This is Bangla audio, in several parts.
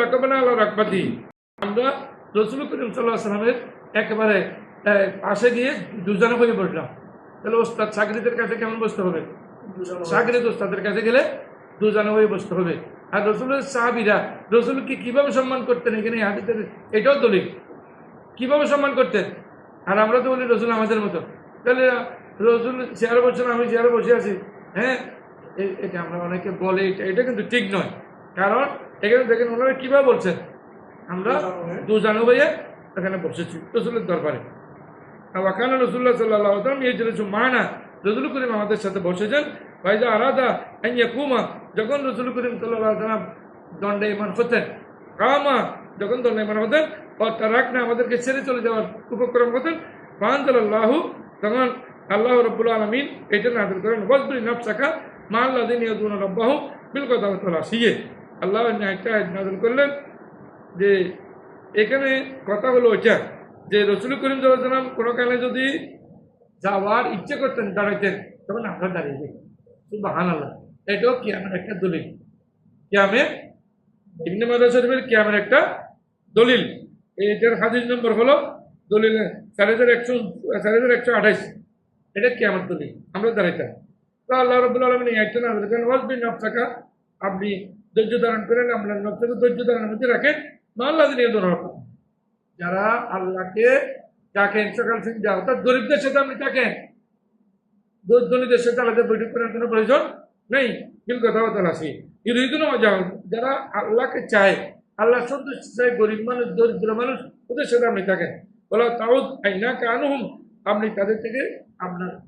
রাকাবানা রাকবাতি। আমরা রসুল করিম সাল্লাহ সাল্লামের একেবারে পাশে গিয়ে দুজনে হয়ে বসলাম তাহলে ওস্তাদ চাকরিদের কাছে কেমন বসতে হবে? চাকরিদ ওস্তাদের কাছে গেলে দুজনে হয়ে বসতে হবে। আর রসুলের সাহাবিরা রসুলকে কীভাবে সম্মান করতেন এখানে হাদিসের? এটাও দলিল। কীভাবে সম্মান করতেন? আর আমরা তো বলি রসুল আমাদের মতো। তাহলে রসুল চেয়ারে বসছেন আমি চেয়ারে বসে আছি। হ্যাঁ? এটা আমরা অনেকে বলে এটা এটা কিন্তু ঠিক নয়। কারণ এখানে দেখেন ওনারা কীভাবে বলছেন? আমরা দুজন হয়ে এখানে বসেছি রসুলের দরবারে। ওয়াকানা রসুল্লাহ সাল্লাহ আসলাম এই জিনিস মানা রসুল করিম আমাদের সাথে বসেছেন। ভাইজা আলাদা আইয়া কুমা যখন রসুল করিম সাল্লাহ সাল্লাম দণ্ডে ইমান হতেন কামা যখন দণ্ডে ইমান হতেন তারাক না আমাদেরকে ছেড়ে চলে যাওয়ার উপক্রম হতেন ফাহান্তাল্লাহু তখন আল্লাহ রব্বুল আলমিন এটা নাজিল করেন বসবি নফসাকা মা আল্লাহ দিন রব্বাহু বিল কথা সিয়ে আল্লাহ একটা নাজিল করলেন যে এখানে কথা হলো ওইটা, যে রসুল করিম সাল্লাম কোনো কারণে যদি যাওয়ার ইচ্ছে করতেন, দাঁড়াইতেন, তখন আমরা দাঁড়িয়ে যাই। বাহান আল্লাহ এটাও কিয়ামের একটা দলিল। কিয়ামের ইবনে মাদা শরীফের কিয়ামের একটা দলিল। এটার হাদিস নম্বর হলো দলিল চার হাজার একশো চার হাজার একশো আঠাইশ এটা কিয়ামের দলিল, আমরা দাঁড়াইতাম। তো আল্লাহ রবুল্লা আলমিন একটা না নফসাকা, আপনি ধৈর্য ধারণ করেন আপনার নফসাকে ধৈর্য ধারণের মধ্যে রাখেন মাল্লা দিনে ধরা যারা আল্লাহকে ডাকেন, সকাল সন্ধ্যা অর্থাৎ গরিবদের সাথে আপনি ডাকেন দ- ধনীদের সাথে আলাদা বৈঠক করার কোনো প্রয়োজন নেই। বিল কথাবার্তা আসি ইউরিদুন মজা যারা আল্লাহকে চায় আল্লাহ সন্তুষ্ট চায়, গরিব মানুষ, দরিদ্র মানুষ, ওদের সাথে আপনি থাকেন। বলা তাও আইনা কানুহুম, আপনি তাদের থেকে আপনার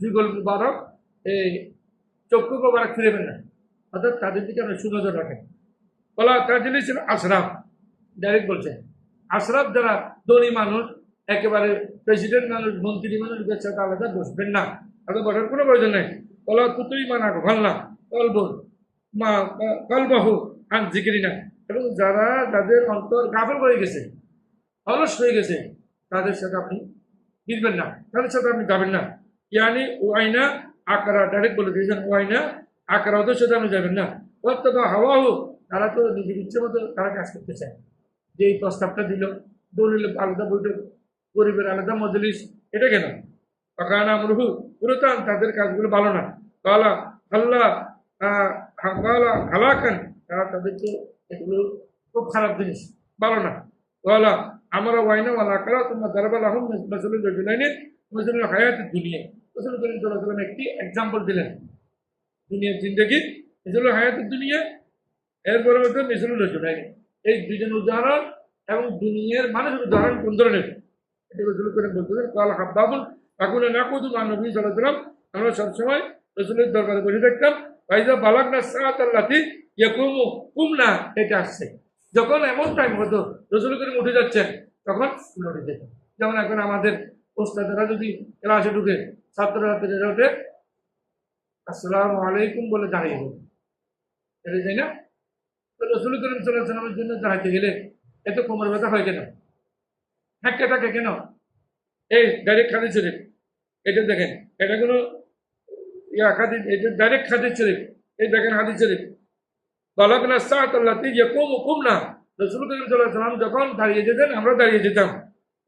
যুগল মুবারক, এই চক্ষু মুবারক ফিরেবেন না অর্থাৎ তাদের দিকে আপনি সুনজর রাখেন। বলা জিনিস ছিল আশরাফ। ডাইরেক্ট বলছে আশরাফ যারা ধনী মানুষ, একেবারে প্রেসিডেন্ট মানুষ, মন্ত্রী মানুষ এদের আলাদা, বসবেন না। তাদের বসার কোনো প্রয়োজন নেই। বলা তুতুই মানা ভালো না কলব, মা কলবাহু আন জিকিরি না। এবং যারা যাদের অন্তর গাফল হয়ে গেছে, অলস হয়ে গেছে, তাদের সাথে আপনি ফিরবেন না। তাদের সাথে আপনি যাবেন না। ইয়ানি ও ওয়াইনা, আকারা ডাইরেক্ট বলে দিয়েছেন, ওয়াইনা আকারা সাথে আপনি যাবেন না। অর্থাৎ হাওয়া হোক তারা তো নিজের ইচ্ছে মতো তারা কাজ করতে চায়। যে এই প্রস্তাবটা দিল, দলিল আলাদা বৈঠক, গরিবের আলাদা মজলিস, এটা কেন? অকানা মুরহু পুরোতান, তাদের কাজগুলো ভালো না। কালা আল্লাহ কালা হালাকান তারা তাদেরকে এগুলো খুব খারাপ জিনিস, ভালো না। কালা, আমরা ওয়াইনা ওয়ালা কালা তোমার দরবার আহম মসুল রজুলাইনে মসুল হায়াত দুনিয়া। রসুল করিম একটি এক্সাম্পল দিলেন। দুনিয়ার জিন্দগি মিসুল হায়াত দুনিয়া, এরপরে হচ্ছে মিসুল রজুলাইনে এই দুজন উদাহরণ এবং দুনিয়ার মানুষের উদাহরণ কোন ধরনের? এটা রসুল করে বলতেছেন, কাল হাব্বাবুল আগুনে না কুদু মানবী সাল্লাম আমরা সবসময় রসুলের দরবারে বসে দেখতাম ভাইজা বালাক না সাত আল্লাহি ইয়াকুমু কুমনা এটা আসছে। যখন এমন টাইম হতো, রসুল করে উঠে যাচ্ছেন, তখন উঠে যেত যেমন এখন আমাদের ওস্তাদেরা যদি ক্লাসে ঢুকে, ছাত্ররা পেরে ওঠে আসসালামু আলাইকুম বলে দাঁড়িয়ে যাবে এটা যাই না? তো রসুল করিম সাল্লাহ সাল্লামের জন্য দাঁড়াতে গেলে এত কোমর ব্যথা হয় কেন? হ্যাঁ থাকে কেন? এই ডাইরেক্ট খাদি শরীফ, এটা দেখেন, এটা কোনো ইয়া খাদি এটা ডাইরেক্ট খাদি শরীফ, এই দেখেন হাদিস শরীফ। না সাত আল্লাহ ইয়ে কম কম না রসুল করিম সাল্লাহ সাল্লাম যখন দাঁড়িয়ে যেতেন, আমরা দাঁড়িয়ে যেতাম।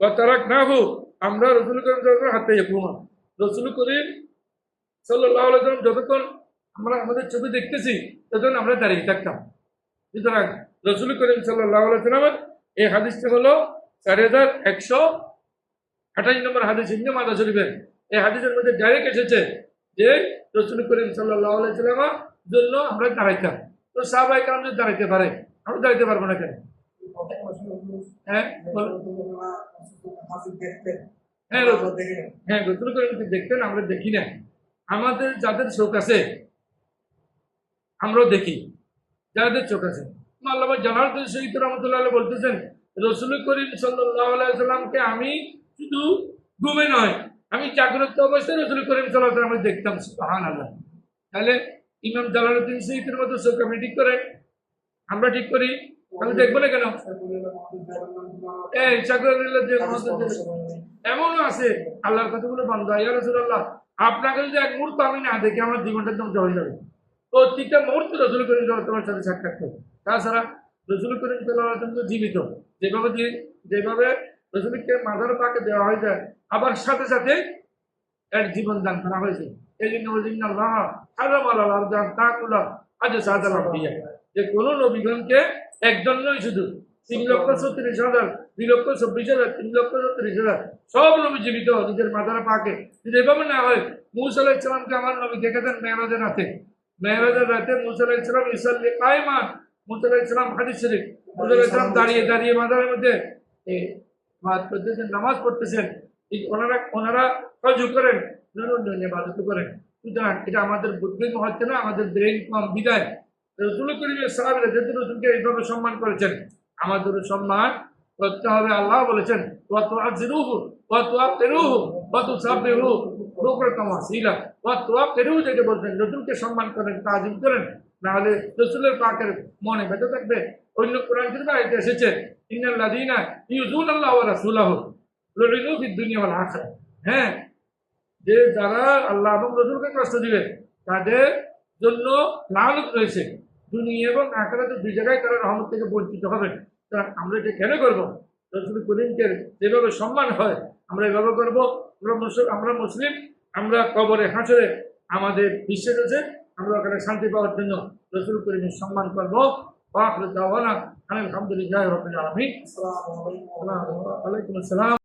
বা তারাক না হো আমরা রসুল করিম সাল্লাহ হাতে কুমা রসুল করিম সাল্লাম যতক্ষণ আমরা আমাদের ছবি দেখতেছি, ততক্ষণ আমরা দাঁড়িয়ে থাকতাম। সুতরাং রসুল করিম সাল্লাহ এই হাদিসটা হলো চার হাজার একশো আঠাশ নম্বর হাদিস হিন্দু মাদা শরীফের। এই হাদিসের মধ্যে ডাইরেক্ট এসেছে যে রসুল করিম সাল্লাহ জন্য আমরা দাঁড়াইতাম। তো সাহবাই কারণ যদি দাঁড়াইতে পারে, আমরা দাঁড়াইতে পারব না কেন? হ্যাঁ। হ্যাঁ রসুল দেখতেন, আমরা দেখি না আমাদের যাদের চোখ আছে, আমরাও দেখি। যাদের চোখ আছে। আল্লাহ শহীদ রহমতুল্লাহ বলতেছেন, রসুল করিম সাল্লাহ সাল্লামকে আমি শুধু ঘুমে নয়, আমি জাগ্রত অবস্থায় রসুল করিম সাল্লাহ সাল্লাম দেখতাম আল্লাহ তাহলে ইমাম জালালুদ্দিন শহীদের মতো চোখ আপনি ঠিক করেন আমরা ঠিক করি? আমি দেখব না কেন? এমনও আছে, আল্লাহর কথাগুলো বন্ধ রাসূলুল্লাহ আপনাকে যদি এক মুহূর্ত আমি না দেখি, আমার জীবনটা একদম হয়ে যাবে প্রতিটা মুহূর্তে রসুল করিম তোমার সাথে সাক্ষাৎ করবে। তাছাড়া রসুল করিম সাল্লাহ তো জীবিত। যেভাবে যেভাবে রসুলকে মাথার পাকে দেওয়া হয়েছে, আবার সাথে সাথে এক জীবন দান করা হয়েছে। এই জন্য আল্লাহ হারাম আল্লাহ দান তাকুলা আজ দিয়ে যে কোনো নবীগণকে একজন নয় শুধু তিন লক্ষ ছত্রিশ হাজার দুই লক্ষ চব্বিশ হাজার তিন লক্ষ ছত্রিশ হাজার। সব নবী জীবিত নিজের মাথার পাকে। যদি এভাবে না হয় মুসাল্লাহ ইসলামকে আমার নবী দেখেছেন মেহরাজের রাতে মেহরাজের রাতে মুসাল্লাহ ইসলাম ইসাল্লি কায়মান। মুসাল্লাহ ইসলাম হাদিস শরীফ। মুসাল্লাহ ইসলাম দাঁড়িয়ে দাঁড়িয়ে মাথার মধ্যে এ, মাত করতেছেন নামাজ পড়তেছেন। ওনারা ওনারা সহযোগ করেন ইবাদত করেন। সুতরাং এটা আমাদের বুদ্ধি হচ্ছে না আমাদের ব্রেন কম বিদায়। রসুল করিমের সাহাবিরা যেহেতু রসুলকে এইভাবে সম্মান করেছেন আমাদেরও সম্মান করতে হবে। আল্লাহ বলেছেন কত আজিরুহু কত আপেরুহু কত সাবেরু রোকর কামাসিলা কত আপেরুহু যেটা রসুলকে সম্মান করেন, তাজিম করেন, নাহলে রসুলের পাকের মনে বেঁচে থাকবে। অন্য কোরআন শরীফে আয়াতে এসেছে, ইন্নাল্লাযীনা ইউযুনা আল্লাহ ওয়া রাসূলাহু লুইনু হ্যাঁ যে যারা আল্লাহ এবং রসুলকে কষ্ট দিবে, তাদের জন্য লালত রয়েছে। দুনিয়া এবং আখেরাতে দুই জায়গায় তারা রহমত থেকে বঞ্চিত হবেন তা আমরা এটা কেন করব? রসুল করিমকে যেভাবে সম্মান হয়, আমরা এভাবে করব। আমরা মুসলিম আমরা মুসলিম, আমরা কবরে হাসরে আমাদের বিশ্বাস আছে আমরা ওখানে শান্তি পাওয়ার জন্য রসুল করিমের সম্মান করব। আলহামদুলিল্লাহ রবিল আলমী আলাইকুম আসসালাম।